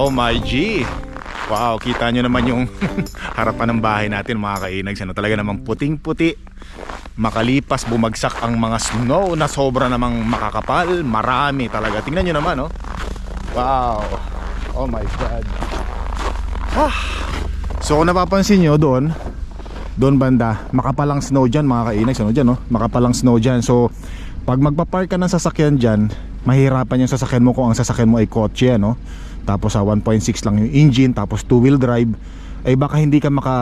Oh my G! Wow, kita nyo naman yung harapan ng bahay natin mga kainags. Ano, talaga namang puting-puti. Makalipas, bumagsak ang mga snow na sobra namang makakapal. Marami talaga. Tingnan nyo naman, oh. Wow. Oh my God. Ah. So kung napapansin nyo doon, doon banda, makapalang snow dyan mga kainags. Ano dyan, oh? Makapalang snow dyan. So, pag magpa-park ka ng sasakyan dyan, mahirapan yung sasakyan mo kung ang sasakyan mo ay kotse, ano? Tapos sa 1.6 lang yung engine, tapos two wheel drive, ay baka hindi ka maka,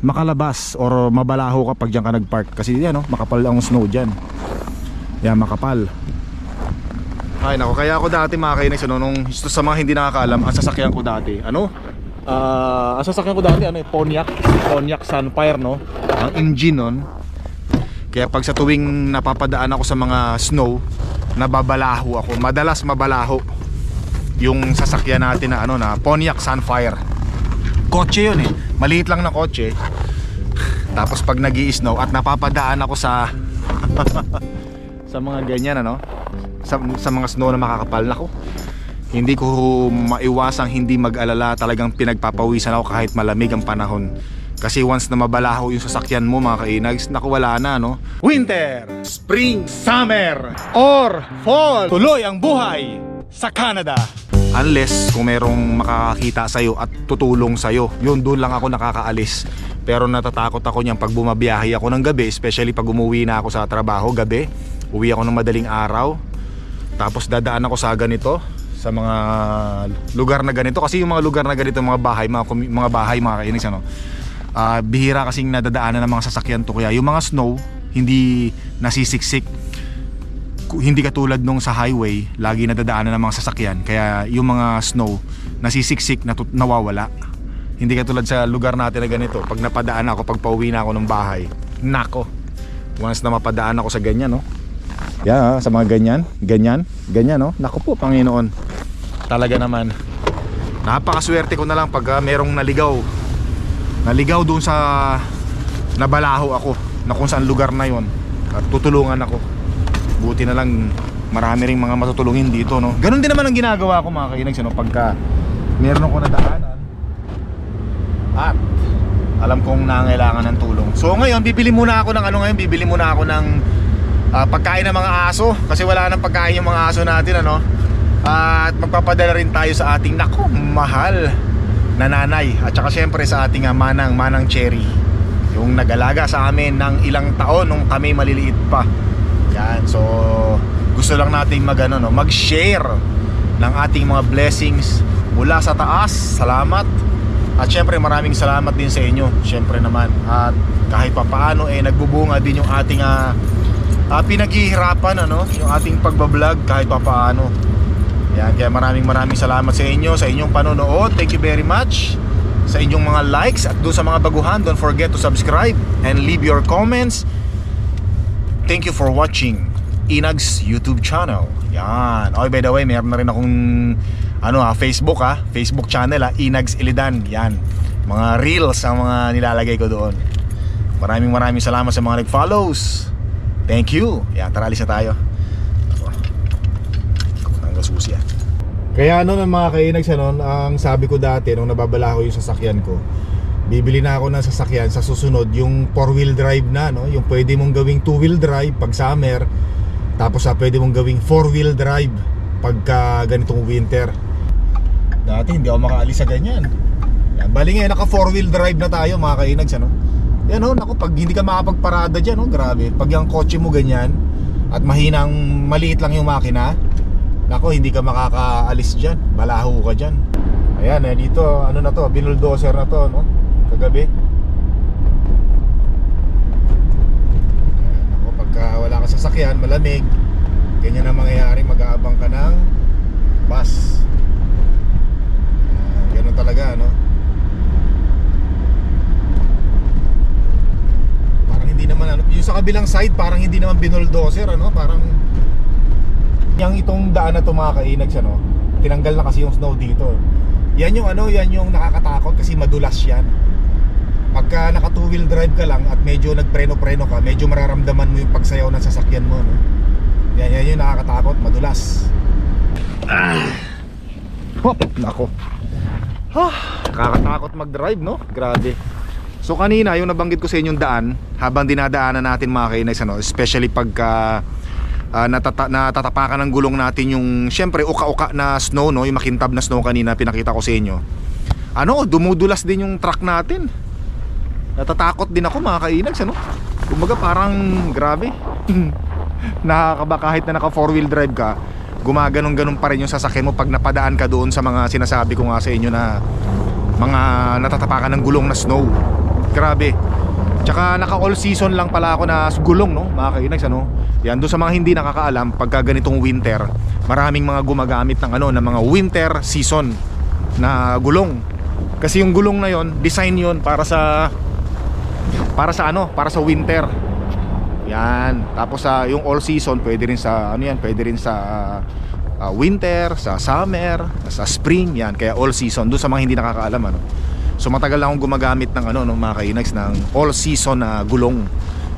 makalabas or mabalaho kapag diyan ka nagpark kasi yan no, makapal ang snow diyan. Yan makapal. Ay nako, kaya ako dati mga kainis ano, nung sa mga hindi nakakaalam, ang sasakyan ko dati, ano? Ah, ang sasakyan ko dati ano, eh, Pontiac, Pontiac Sunfire no. Ang engine nun. Kaya pag sa tuwing napapadaan ako sa mga snow, nababalaho ako. Madalas mabalaho yung sasakyan natin na ano na Pontiac Sunfire. Kotse yun eh. Maliit lang na kotse. Tapos pag nag snow at napapadaan ako sa sa mga ganyan ano, sa, sa mga snow na makakapal nako. Hindi ko maiwasang hindi mag-alala, talagang pinagpapawisan ako kahit malamig ang panahon. Kasi once na mabalaho yung sasakyan mo mga kainags, naku wala na no. Winter, Spring, Summer, or Fall. Tuloy ang buhay sa Canada. Unless kung merong makakakita sa'yo at tutulong sa'yo, yun doon lang ako nakakaalis. Pero natatakot ako niyan pag bumabiyahe ako ng gabi, especially pag umuwi na ako sa trabaho gabi. Uwi ako ng madaling araw. Tapos dadaan ako sa ganito, sa mga lugar na ganito kasi yung mga lugar na ganito mga bahay mga, mga bahay mga kainis ano ah, bihira kasing nadadaanan ng mga sasakyan to kaya yung mga snow hindi nasisiksik hindi katulad nung sa highway lagi nadadaanan ng mga sasakyan. Kaya yung mga snow nasisiksik na nawawala. Hindi katulad sa lugar natin na ganito pag napadaan ako pag pauwi na ako ng bahay nako once na mapadaan ako sa ganyan no? Yan ah, sa mga ganyan ganyan ganyan no? Nako po Panginoon. Talaga naman. Napakaswerte ko na lang pag ah, merong naligaw. Naligaw doon sa nabalaho ako na kung saan lugar na yon at tutulungan ako buti na lang marami ring mga matutulungin dito no? Ganun din naman ang ginagawa ko mga kainags no? pagka meron ako nadaanan at alam kong nangailangan ng tulong. So ngayon bibili muna ako ng ano ngayon bibili muna ako ng ah, pagkain ng mga aso kasi wala nang pagkain yung mga aso natin ano? At magpapadala rin tayo sa ating nako mahal na nanay. At saka syempre sa ating ah, manang manang cherry. Yung nag-alaga sa amin ng ilang taon nung kami maliliit pa yan. So gusto lang nating mag ano, no, mag-share ng ating mga blessings mula sa taas. Salamat. At syempre maraming salamat din sa inyo. Syempre naman. At kahit pa paano eh nagbubunga din yung ating ah, ah, pinaghihirapan ano yung ating pagbablog kahit pa paano yan, kaya maraming maraming salamat sa inyo sa inyong panonood. Thank you very much. Sa inyong mga likes at doon sa mga baguhan, don't forget to subscribe and leave your comments. Thank you for watching Inag's YouTube channel. Yan. Oh, by the way, meron na rin akong ano ha, Facebook ha, Facebook channel ha, Inags Ilidan. Yan. Mga reels ang mga nilalagay ko doon. Maraming maraming salamat sa mga nag-follows. Thank you. Yan, tara alis na tayo. Tanggal susi ah. Kaya ano ng mga kainags ano, ang sabi ko dati nung nababala ko yung sasakyan ko, bibili na ako ng sasakyan sa susunod yung four wheel drive na no, yung pwede mong gawing two wheel drive pag summer, tapos sa pwede mong gawing four wheel drive pagka ganitong winter. Dati hindi ako makaalis sa ganyan. Yan, bali ngayon naka four wheel drive na tayo mga kainags ano. Yan oh, naku, pag hindi ka makapagparada diyan, oh, grabe. Pag yung kotse mo ganyan at mahinang maliit lang yung makina, Nako, hindi ka makakaalis dyan. Balaho ka dyan. Ayan, eh, dito, ano na to, binuldoser na to, no? Kagabi. Ayan, ako, pagka wala ka sasakyan, malamig, ganyan ang mangyayari, mag-aabang ka ng bus. Ayan, ganun talaga, no? Parang hindi naman, ano, yung sa kabilang side, parang hindi naman binuldoser, ano? Parang Yang itong daan na to mga kainags ano, tinanggal na kasi yung snow dito. Yan yung ano, yan yung nakakatakot kasi madulas yan. Pagka naka two wheel drive ka lang at medyo nagpreno-preno ka, medyo mararamdaman mo yung pagsayaw ng sasakyan mo, no? Yan, yan yung nakakatakot, madulas. Ah. Hop, nako. Nakakatakot mag-drive, no? Grabe. So kanina, yung nabanggit ko sa inyong daan, habang dinadaanan natin mga kainex, ano, especially pagka ah, natata- natatapakan ng gulong natin yung, syempre, uka-uka na snow, no? Yung makintab na snow kanina, pinakita ko sa inyo. Ano, dumudulas din yung truck natin. Natatakot din ako mga kainags, ano? Kumbaga parang grabe. Nakakaba kahit na naka four wheel drive ka, gumaganon ganon pa rin yung sasakyan mo pag napadaan ka doon sa mga sinasabi ko nga sa inyo na mga natatapakan ng gulong na snow. Grabe. Tsaka naka all season lang pala ako na gulong no, mga kainags ano. Yan doon sa mga hindi nakakaalam, pagka ganitong winter, maraming mga gumagamit ng ano, ng mga winter season na gulong. Kasi yung gulong na yon, design yon para sa para sa ano, para sa winter. Yan. Tapos sa yung all season, pwede rin sa ano yan, pwede rin sa ah, winter, sa summer, sa spring, yan. Kaya all season doon sa mga hindi nakakaalam ano. So matagal na akong gumagamit ng ano, ng mga kainags ng all season na gulong.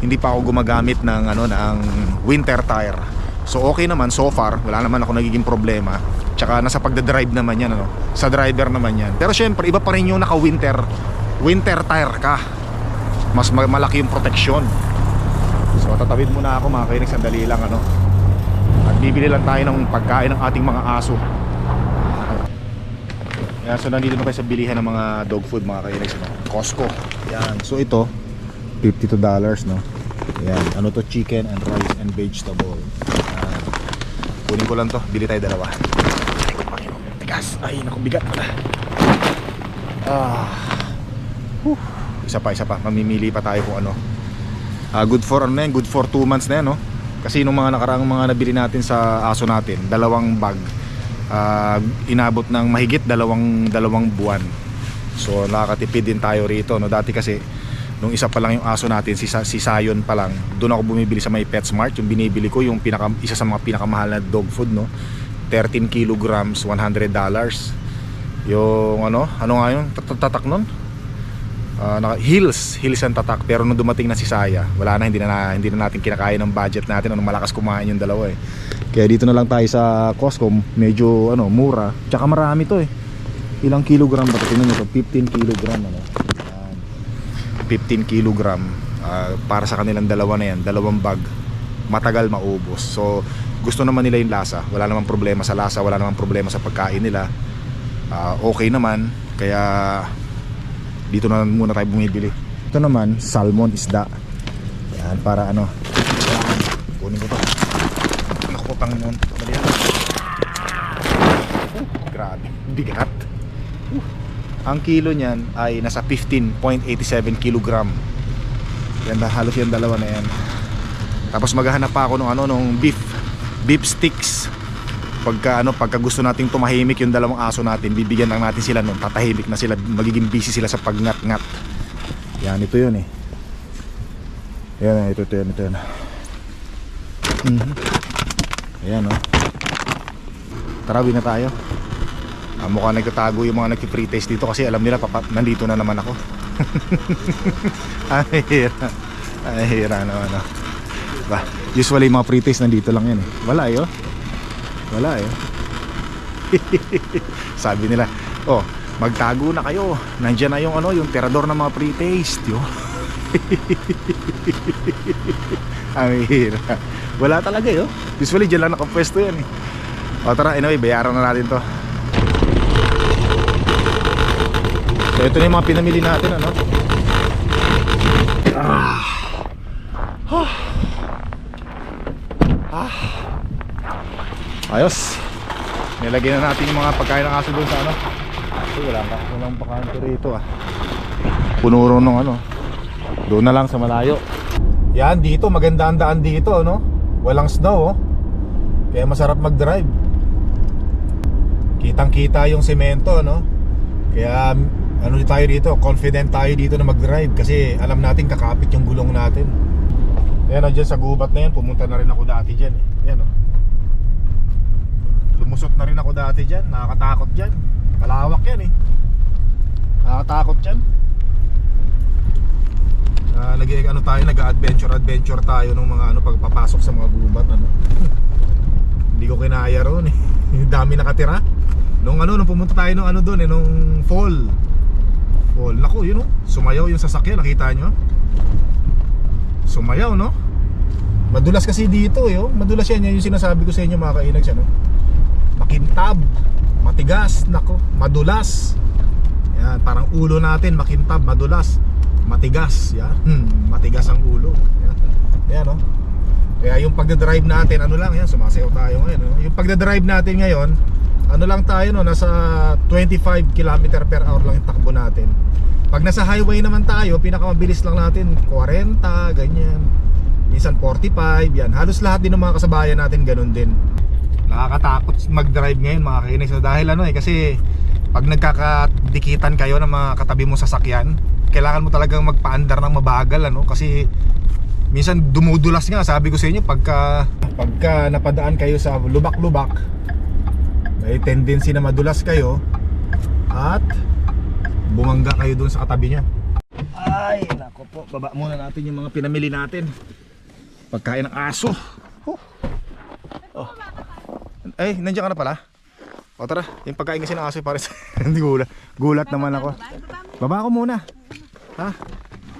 Hindi pa ako gumagamit ng ano ng winter tire. So okay naman so far, wala naman ako nagiging problema. Tsaka nasa pagda-drive naman yan ano. Sa driver naman yan. Pero syempre iba pa rin yung naka-winter winter tire ka. Mas ma- malaki yung protection. So tatawid muna ako mga kainig sandali lang ano. At bibili lang tayo ng pagkain ng ating mga aso. Yan, so nandito na tayo sa bilihan ng mga dog food mga kainig no? Costco. Yan. So ito $52 no. Yan, ano to chicken and rice and vegetable. Kunin ko lang to, bili tayo dalawa. Tigas. Ay, naku, bigat. Ah. Whew. Isa pa, isa pa. Mamimili pa tayo kung ano. Ah, good for ano na yan, good for 2 months na yan, no? Kasi nung mga nakaraang mga nabili natin sa aso natin, dalawang bag, ah, inabot ng mahigit dalawang dalawang buwan. So nakakatipid din tayo rito, no? Dati kasi nung isa pa lang yung aso natin, si, si Sayon pa lang, doon ako bumibili sa may PetSmart, yung binibili ko yung pinaka, isa sa mga pinakamahal na dog food, no? 13 kilograms, 100 dollars. Yung ano, ano nga tat- tatak nun? Ah, naka, heels, heels ang tatak pero nung dumating na si Saya, wala na hindi na, hindi na natin kinakaya ng budget natin ano malakas kumain yung dalawa eh. Kaya dito na lang tayo sa Costco, medyo ano, mura. Tsaka marami to eh. Ilang kilogram ba? Tingnan niyo to, 15 kilogram ano. Yan. 15 kilogram ah, para sa kanilang dalawa na yan, dalawang bag. Matagal maubos. So gusto naman nila yung lasa. Wala namang problema sa lasa, wala namang problema sa pagkain nila. Ah, okay naman. Kaya dito na muna tayo bumibili. Ito naman salmon isda. Yan para ano kunin ko to. Naku po Panginoon dali yan. Uh, grabe. Bigat uh, ang kilo niyan ay nasa 15.87 kilogram. Yan halos yung dalawa na yan. Tapos maghahanap pa ako ng ano nung beef beef sticks pagka ano pagka gusto nating tumahimik yung dalawang aso natin bibigyan lang natin sila nun. Tatahimik na sila magiging busy sila sa pagngat-ngat. Yan ito yun eh. Yan ito ito yan ito yan Mhm. ayan oh. Tarawin na tayo. Ah, mukhang nagtatago yung mga nagki-pre-taste dito kasi alam nila papa, nandito na naman ako. Ay hira. Ay hira naman oh. Ba, usually mga pre-taste nandito lang yan eh. Wala eh oh wala eh. Sabi nila, oh, magtago na kayo. Nandiyan na yung ano, yung terador ng mga pre-taste, yo. Ang hira. Wala talaga, yo. Usually diyan lang nakapwesto yan eh. O tara, anyway, bayaran na natin to. So ito na yung mga pinamili natin, ano? Ah. Ayos. Nilagay na natin yung mga pagkain ng aso doon sa ano. Ito wala ka. Walang pakanto rito ah. Punuro nung ano. Doon na lang sa malayo. Yan dito, maganda ang daan dito, no? Walang snow, oh. Kaya masarap mag-drive. Kitang-kita yung semento, no? Kaya ano tayo dito, confident tayo dito na mag-drive kasi alam natin kakapit yung gulong natin. Ayan, oh, dyan sa gubat na yan, pumunta na rin ako dati dyan eh. Yan, oh. Lumusot na rin ako dati dyan Nakakatakot dyan Malawak yan eh Nakakatakot dyan uh, Lagi ano tayo Nag-adventure adventure tayo Nung mga ano Pagpapasok sa mga gubat ano Hindi ko kinaya roon eh Dami nakatira Nung ano, nung pumunta tayo nung ano doon eh, nung fall. Fall. Naku, yun oh. Sumayaw yung sasakyan, nakita nyo? Sumayaw, no? Madulas kasi dito eh, oh. Madulas yan, yan yung sinasabi ko sa inyo mga kainags, ano? Makintab, matigas, nako, madulas. Yan, parang ulo natin, makintab, madulas, matigas, yan. Hmm, matigas ang ulo. Yan, yan oh. Kaya yung pagdadrive natin, ano lang yan, sumasayaw tayo ngayon. No? Yung pagdadrive natin ngayon, ano lang tayo no, nasa 25 km per hour lang yung takbo natin. Pag nasa highway naman tayo, pinakamabilis lang natin 40, ganyan. Minsan 45, yan. Halos lahat din ng mga kasabayan natin ganun din. Nakakatakot mag-drive ngayon mga kainis. Dahil ano eh, kasi pag nagkakadikitan kayo ng mga katabi mo sasakyan, kailangan mo talagang magpaandar ng mabagal ano kasi minsan dumudulas nga sabi ko sa inyo pagka pagka napadaan kayo sa lubak-lubak may tendency na madulas kayo at bumangga kayo dun sa katabi niya ay nako po baba muna natin yung mga pinamili natin pagkain ng aso. Ay nandiyan ka na pala. O tara. Yung pagkain kasi ng aso pares hindi gulat. Gulat naman ako. baba. Ko muna. Ha?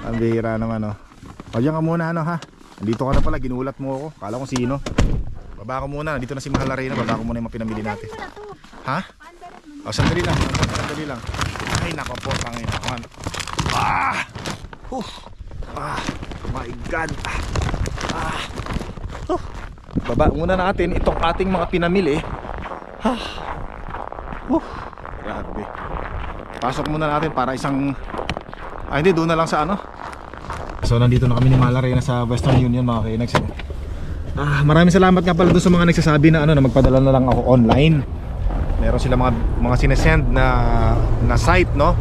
Ang bihira naman oh. O diyan ka muna ano ha? Dito ka na pala. Ginulat mo ako. Kala ko sino. Baba ko muna. Dito na si Mahal Arena. Baba ko muna yung mga pinamili natin ha? O sandali lang. Sandali lang. Ay nako po. Tangin naman ah! Huh. ah my god. Ah, ah. Huh. Baba muna natin itong ating mga pinamili ha Huh. grabe pasok muna natin para isang ah hindi doon na lang sa ano So nandito na kami ni Malarena sa Western Union mga kainags. Ah, maraming salamat nga pala doon sa mga nagsasabi na ano na magpadala na lang ako online. Meron sila mga mga sinesend na na site, no?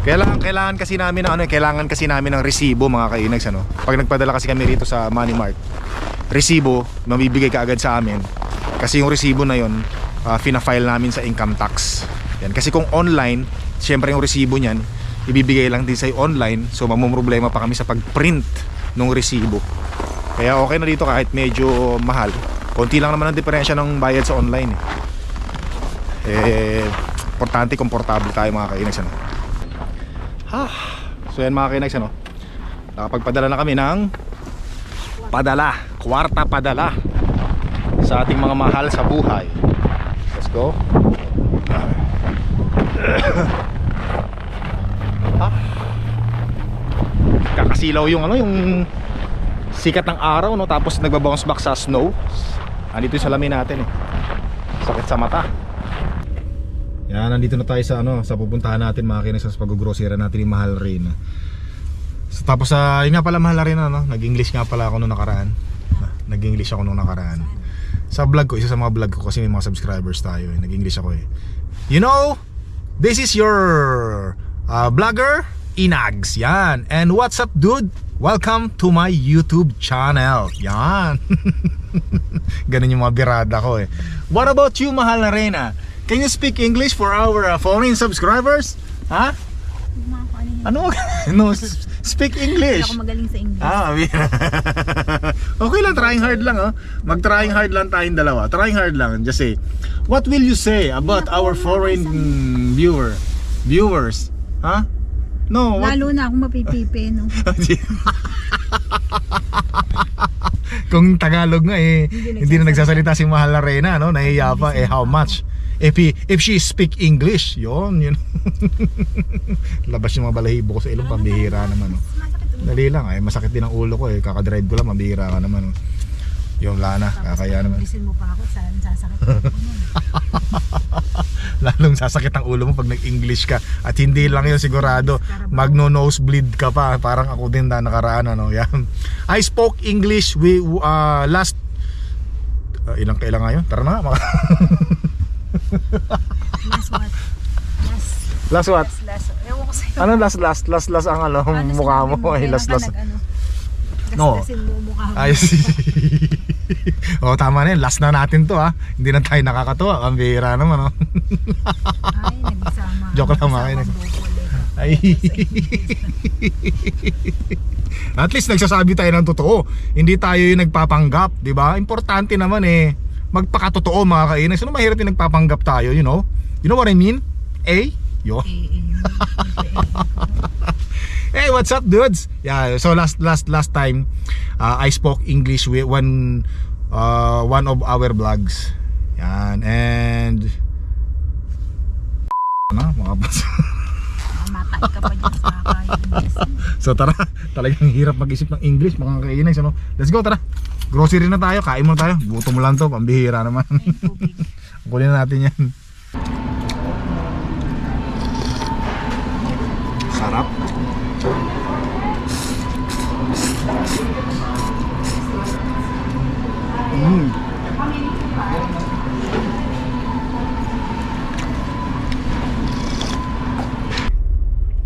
Kailangan kailangan kasi namin ng ano, kailangan kasi namin ng resibo mga kainags ano. Pag nagpadala kasi kami rito sa Money Mart, resibo mabibigay kaagad sa amin. Kasi yung resibo na yon, uh, fina-file namin sa income tax. Yan kasi kung online, syempre yung resibo niyan ibibigay lang din sa'yo online so mamumroblema pa kami sa pag-print ng resibo kaya okay na dito kahit medyo mahal konti lang naman ang diferensya ng bayad sa online eh, eh importante komportable tayo mga kainags ano ha? So yan mga kainags ano? Nakapagpadala na kami ng padala. Kwarta padala sa ating mga mahal sa buhay. Let's go. Kakasilaw yung ano yung sikat ng araw no? Tapos nagba-bounce back sa snow. Andito yung salamin natin eh. Sakit sa mata yan nandito na tayo sa ano sa pupuntahan natin mga kinis sa pag-grocery natin ni Mahal Rin so, tapos sa uh, yun nga pala Mahal Rin ano nag-English nga pala ako nung nakaraan nag-English ako nung nakaraan sa vlog ko isa sa mga vlog ko kasi may mga subscribers tayo eh. nag-English ako eh you know this is your uh, vlogger Inags. Yan. And what's up, dude? Welcome to my YouTube channel. Yan. Ganun yung mga birada ko eh. What about you, Mahal na Reyna? Can you speak English for our uh, foreign subscribers? Ha? Ano? no, speak English. Hindi ako magaling sa English. Ah, okay lang, trying hard lang oh. Mag-trying hard lang tayong dalawa. Trying hard lang. Just say, what will you say about our foreign viewer viewers? Ha? Huh? No, what? Lalo na akong mapipipi, no? Kung Tagalog nga eh, Hindi hindi na nagsasalita si Mahal Arena, no? Nahiya pa, eh how much? If, he, if she speak English, yon yun. Labas yung mga balahibo ko sa ilong, pambihira naman. No? Dali lang, eh, masakit din ang ulo ko eh. Kakadrive ko lang, mabihira ka naman. No? Yung lana, kakaya naman. Mo pa ako, saan sasakit nun. Lalong sasakit ang ulo mo pag nag-English ka. At hindi lang yun sigurado, magno-nosebleed ka pa. Parang ako din na nakaraan. Ano, yan. I spoke English we, uh, last... Uh, ilang kailan nga yun? Tara na. Last what? Last, last what? last, last. Ewan ko sa'yo. Ano last last? Last last ang ano, Ano mukha mo. Ay, last last. No. Gasgasin mo mukha mo. Ayos. oh, tama na yun. Last na natin to ha. Hindi na tayo nakakatuwa. Ang bihira naman oh. Ay, nagsama. Joke lang, mga. Ay. At least nagsasabi tayo ng totoo. Hindi tayo yung nagpapanggap, 'di ba? Importante naman eh magpakatotoo mga kainis. Ano mahirap yung nagpapanggap tayo, you know? You know what I mean? A? Yo. Hey, what's up, dudes? Yeah, so last last last time uh, I spoke English with one uh, one of our vlogs. Yan, and ano, dyan sa kainis. so tara, talagang hirap mag-isip ng English, mga kainay. So, no? Let's go, tara. Grocery na tayo, kain mo tayo. Gutom mo lang to, pambihira naman. Kunin na natin yan. Sarap. Mm.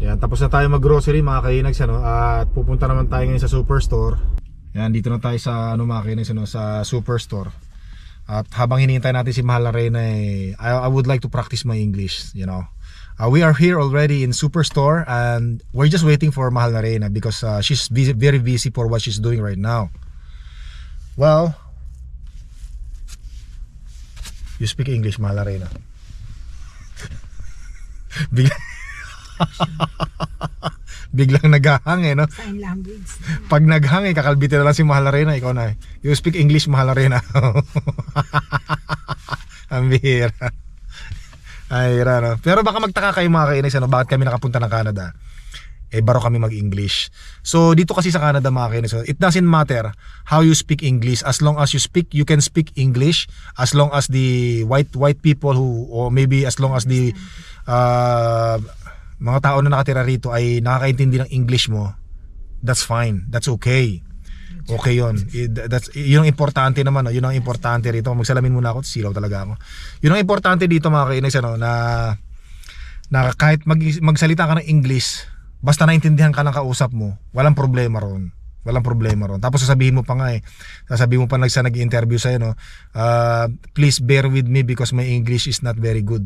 Yan, tapos na tayo mag-grocery mga kainags ano, at pupunta naman tayo ngayon sa superstore. Yan, dito na tayo sa ano mga kainags ano, sa superstore. At habang hinihintay natin si Mahal na Reyna, eh, I, I would like to practice my English, you know. Uh, we are here already in Superstore and we're just waiting for Mahal na Reyna because uh, she's busy, very busy for what she's doing right now. Well, you speak English, Mahal na Reyna. Bigla Biglang naghahang eh, no? Sign language. Pag naghang eh, kakalbitin na lang si Mahal Arena, ikaw na eh. You speak English, Mahal Arena. Ang bihira. Ay, hira, no? Pero baka magtaka kayo mga kainis, ano, bakit kami nakapunta ng Canada? Eh, baro kami mag-English. So, dito kasi sa Canada mga kainis, it doesn't matter how you speak English. As long as you speak, you can speak English. As long as the white white people who, or maybe as long as the uh, mga tao na nakatira rito ay nakakaintindi ng English mo, that's fine. That's okay. Okay yon. That's yun ang importante naman, no? yun ang importante rito. Magsalamin muna ako, silaw talaga ako. Yun ang importante dito mga kainis ano na na kahit mag, magsalita ka ng English, basta naintindihan ka ng kausap mo, walang problema ron. Walang problema ron. Tapos sasabihin mo pa nga eh, sasabihin mo pa nagsa nag-interview sa'yo, no, uh, please bear with me because my English is not very good.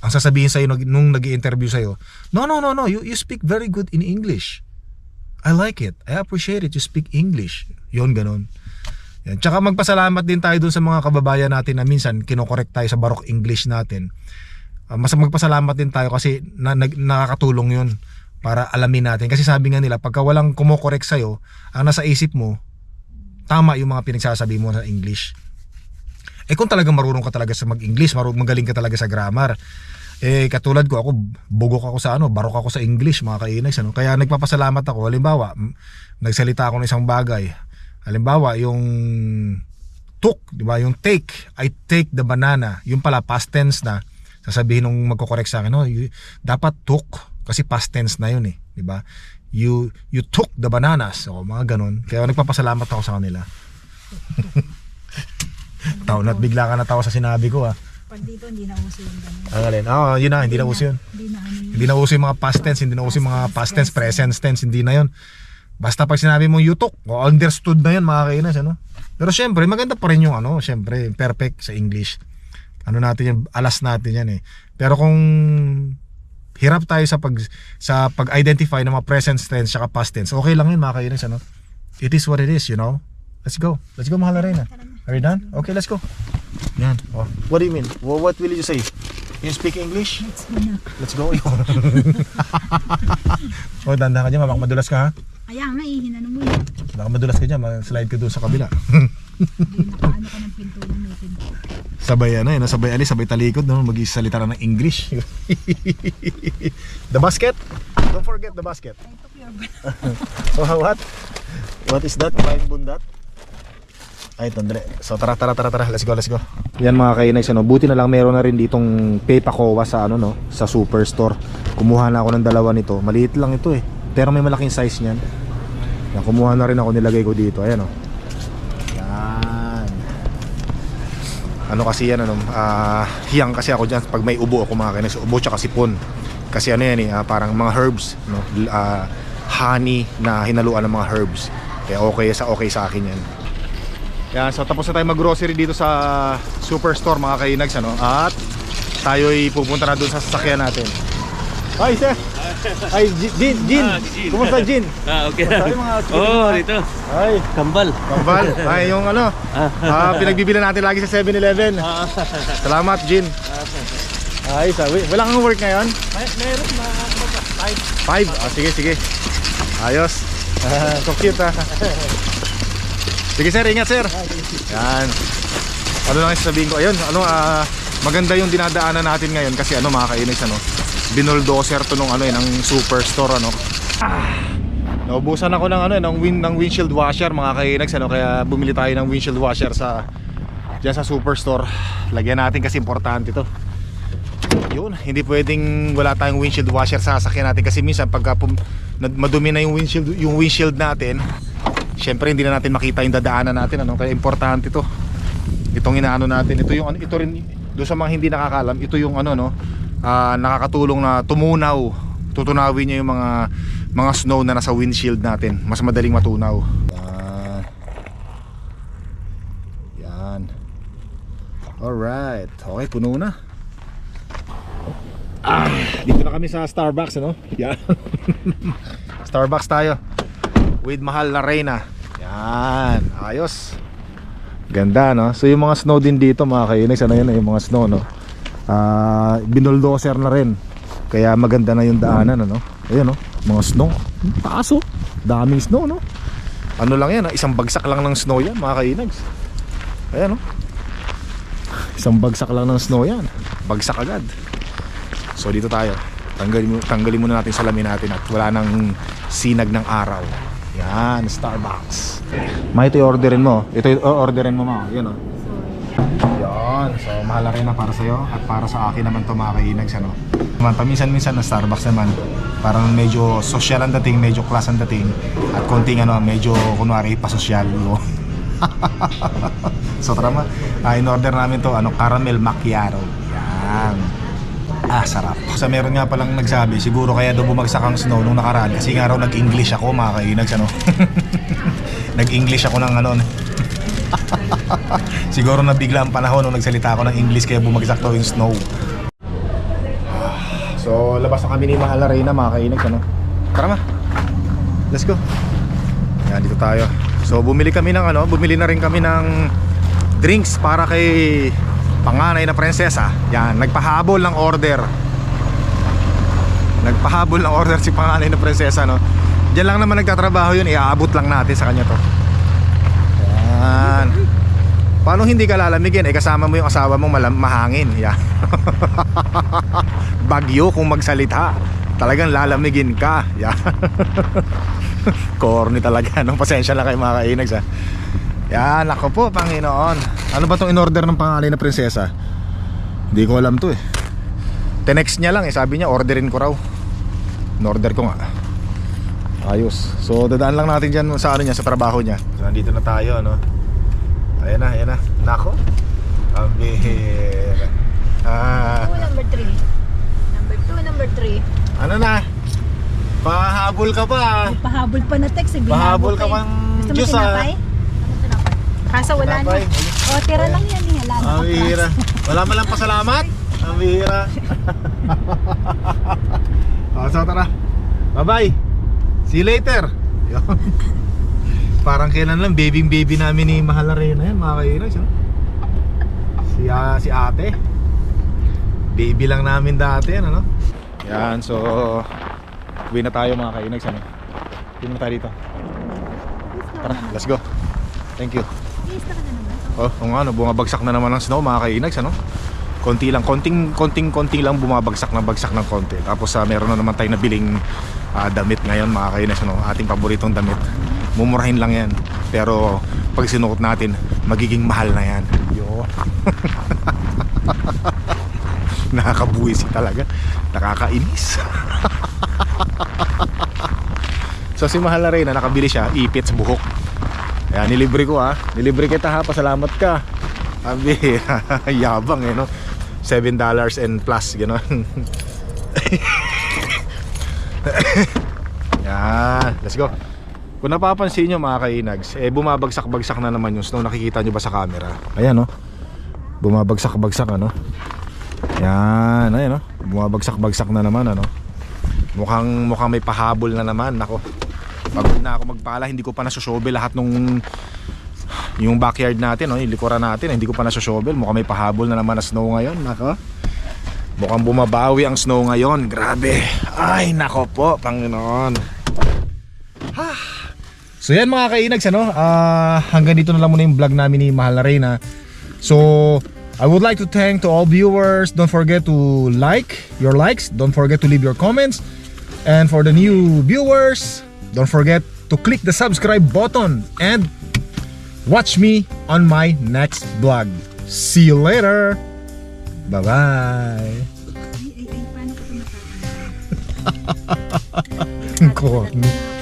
Ang sasabihin sa'yo nung- nung nag interview sa'yo, no, no, no, no, you, you speak very good in English. I like it. I appreciate it. You speak English. Yon ganun. Yan. Tsaka magpasalamat din tayo dun sa mga kababayan natin na minsan kinokorek tayo sa barok English natin. Uh, mas magpasalamat din tayo kasi na, nag- nakakatulong yun para alamin natin. Kasi sabi nga nila, pagka walang kumokorek sa'yo, ang nasa isip mo, tama yung mga pinagsasabi mo sa English. Eh kung talagang marunong ka talaga sa mag-English, marunong magaling ka talaga sa grammar, eh katulad ko ako bugok ako sa ano barok ako sa English mga kainags ano. Kaya nagpapasalamat ako. Halimbawa nagsalita ako ng isang bagay. Halimbawa yung took di ba? Yung take I take the banana. Yung pala past tense na. Sasabihin nung magko-correct sa akin no you, dapat took kasi past tense na yun eh. Di ba? You you took the bananas. O mga ganun. Kaya nagpapasalamat ako sa kanila Taon at bigla ka natawa sa sinabi ko ah. Pag dito, hindi na uso yung ganun. Ang alin? Oo, yun na, hindi na uso yun. Hindi na ano yun. Hindi na uso yung mga past tense, hindi na uso yung mga past tense, present tense, hindi na yun. Basta pag sinabi mo yutok, o understood na yun mga kainas, ano? Pero syempre, maganda pa rin yung ano, syempre, perfect sa English. Ano natin yan, alas natin yan eh. Pero kung hirap tayo sa pag sa pag-identify ng mga present tense at past tense, okay lang yun mga kainas, ano? It is what it is, you know? Let's go. Let's go, mahal na Are you done? Okay, let's go. Yan. Oh. What do you mean? Well, what will you say? You speak English? Let's go. Let's go. oh, danda ka dyan, baka madulas ka ha. Kaya nga eh, mo yun. Baka madulas ka dyan, slide ka doon sa kabila. Hindi nakaano ka ng pinto na may pinto. sabay ano eh, sabay alis, sabay talikod, no? mag-isalita na ng English. the basket? Don't forget the basket. I took your. Oh, what? What is that? Flying bundat? Ay, tandre. So tara, tara, tara, tara. Let's go, let's go. Yan mga kainags, ano, buti na lang meron na rin ditong Pepakowa sa ano no, sa superstore. Kumuha na ako ng dalawa nito. Maliit lang ito eh. Pero may malaking size niyan. Yan, kumuha na rin ako, nilagay ko dito. Ayan oh. Yan. Ano kasi yan ano, ah, hiyang kasi ako diyan pag may ubo ako mga kainags, ubo tsaka sipon. Kasi ano yan eh, ah, parang mga herbs, no? Ah, honey na hinaluan ng mga herbs. Kaya okay sa okay sa akin yan. Yan, so tapos na tayo mag-grocery dito sa Superstore mga kainags ano. At tayo'y pupunta na doon sa sasakyan natin. Hi, sir. Ay, Jin, Jin, Jin. Ah, si Jin. Kumusta, Jin? Ah, okay. Ay, mga oh, dito. Ay, Kambal. Kambal. Ay, yung ano, ah, pinagbibili natin lagi sa 7-Eleven. Salamat, Jin. Ah. Wait, Wala kang work ngayon? May, meron na ano ba? Five. Five? Ah, sige, sige. Ayos. Ah, so cute ah. Sige sir, ingat sir. Yan. Ano lang sabihin ko? Ayun, ano ah, maganda yung dinadaanan natin ngayon kasi ano mga kainis ano. Binuldoser to nung ano eh, ng superstore ano. Naubusan ako ng ano eh, ng, win, ng windshield washer mga kainags ano kaya bumili tayo ng windshield washer sa diyan sa superstore. Lagyan natin kasi importante to. Yun, hindi pwedeng wala tayong windshield washer sa sasakyan natin kasi minsan pagka madumi na yung windshield yung windshield natin, syempre hindi na natin makita yung dadaanan natin ano kaya importante to. Itong inaano natin, ito yung ito rin do sa mga hindi nakakalam, ito yung ano no, ah, nakakatulong na tumunaw. Tutunawin niya yung mga mga snow na nasa windshield natin. Mas madaling matunaw. Yan. Yan. Alright. Okay, puno na. Ah, dito na kami sa Starbucks, ano? Yan. Starbucks tayo. With mahal na Reyna. Yan. Ayos. Ganda, no? So yung mga snow din dito, mga kainis, ano yan, yung mga snow, no? Ah, binuldoser na rin. Kaya maganda na yung daanan, ano? Ayun, no? Mga snow. Taas, oh. Daming snow, no? Ano lang yan, ah, isang bagsak lang ng snow yan, mga kainags. Ayan, no? Isang bagsak lang ng snow yan. Bagsak agad. So dito tayo. Tanggalin, tanggalin muna natin salamin natin at wala nang sinag ng araw. Yan, Starbucks. Ma, ito i-orderin mo. Ito i-orderin mo, ma. Yan, oh. Yan. So, mahal rin na para sa'yo at para sa akin naman to mga kainags, ano. Paminsan-minsan na Starbucks naman. Parang medyo social ang dating, medyo class ang dating. At konting ano, medyo kunwari pasosyal. No? so tara ma, Ah, in-order namin to ano, caramel macchiato. Yan. Ah, sarap. Sa meron nga palang nagsabi, siguro kaya daw bumagsak ang snow nung nakaraan kasi nga raw nag-English ako mga kainags ano. nag-English ako ng ano. siguro nabigla ang panahon nung nagsalita ako ng English kaya bumagsak daw yung snow. So, labas na kami ni Mahal na Reyna, mga kainags, ano? Tara ma. Let's go. Yan, dito tayo. So, bumili kami ng ano, bumili na rin kami ng drinks para kay panganay na prinsesa. Yan, nagpahabol ng order. Nagpahabol ng order si panganay na prinsesa, no? Diyan lang naman nagtatrabaho yun, iaabot lang natin sa kanya to. Yan. Paano hindi ka lalamigin? Eh kasama mo yung asawa mong malam mahangin. Yan. Bagyo kung magsalita. Talagang lalamigin ka. Yan. Corny talaga. No? Pasensya lang kayo mga kainags ha. Yan, ako po, Panginoon. Ano ba tong in-order ng pangalan na prinsesa? Hindi ko alam to eh. Tenext niya lang eh. Sabi niya, orderin ko raw. In-order ko nga. Ayos. So, dadaan lang natin dyan sa ano niya, sa trabaho niya. So, nandito na tayo, ano? Ayan na, ayan na. Nako. Ambihira. Ah, Oh, number 3. Number 2, number 3. ano na? Pahabol ka pa. Pahabol pa na text. Eh, Pahabol ka eh. pang Gusto mo ah. tinapay? Kaso wala na. O, tira lang yan. eh. Wala na. Ang bihira. Wala man lang pasalamat. Ang bihira. oh, so tara. Bye-bye. See you later. Parang kailan lang baby baby namin ni Mahal na Reyna yan mga kainas. Ano? Si, ah, si ate. Baby lang namin dati yan ano. Yan so uwi na tayo mga kainags ano. Uwi na tayo dito. Tara, let's go. Thank you. Na na naman. Oh, kung ano, bumabagsak na naman ng snow mga kainags ano. Konti lang, konting konting konti lang bumabagsak ng bagsak ng konti. Tapos sa meron na naman tayo nabiling ah, damit ngayon mga kainags ano, ating paboritong damit. Mumurahin lang 'yan. Pero pag sinuot natin, magiging mahal na 'yan. Yo. Nakakabuwisi talaga. Nakakainis. so si Mahal na Reyna, nakabili siya, ipit sa buhok. Ayan, nilibre ko ha. Nilibre kita ha, pasalamat ka. Sabi, yabang eh no. 7 dollars and plus, gano'n. Yan, let's go. Kung napapansin nyo mga kainags, eh bumabagsak-bagsak na naman yung snow. Nakikita nyo ba sa camera? Ayan no. Bumabagsak-bagsak ano. Yan, ayan no. Bumabagsak-bagsak na naman ano. Mukhang, mukhang may pahabol na naman. Nako. Pagod na ako magpala, hindi ko pa nasosobe lahat nung yung backyard natin, no, yung likuran natin, hindi ko pa nasosobe. Mukhang may pahabol na naman na snow ngayon. Nako. Mukhang bumabawi ang snow ngayon. Grabe. Ay, nako po, Panginoon. Ha. So yan mga kainags, ano? Ah, hanggang dito na lang muna yung vlog namin ni Mahal na Reyna. So, I would like to thank to all viewers. Don't forget to like your likes. Don't forget to leave your comments. And for the new viewers, don't forget to click the subscribe button and watch me on my next vlog. See you later. Bye-bye. Corny.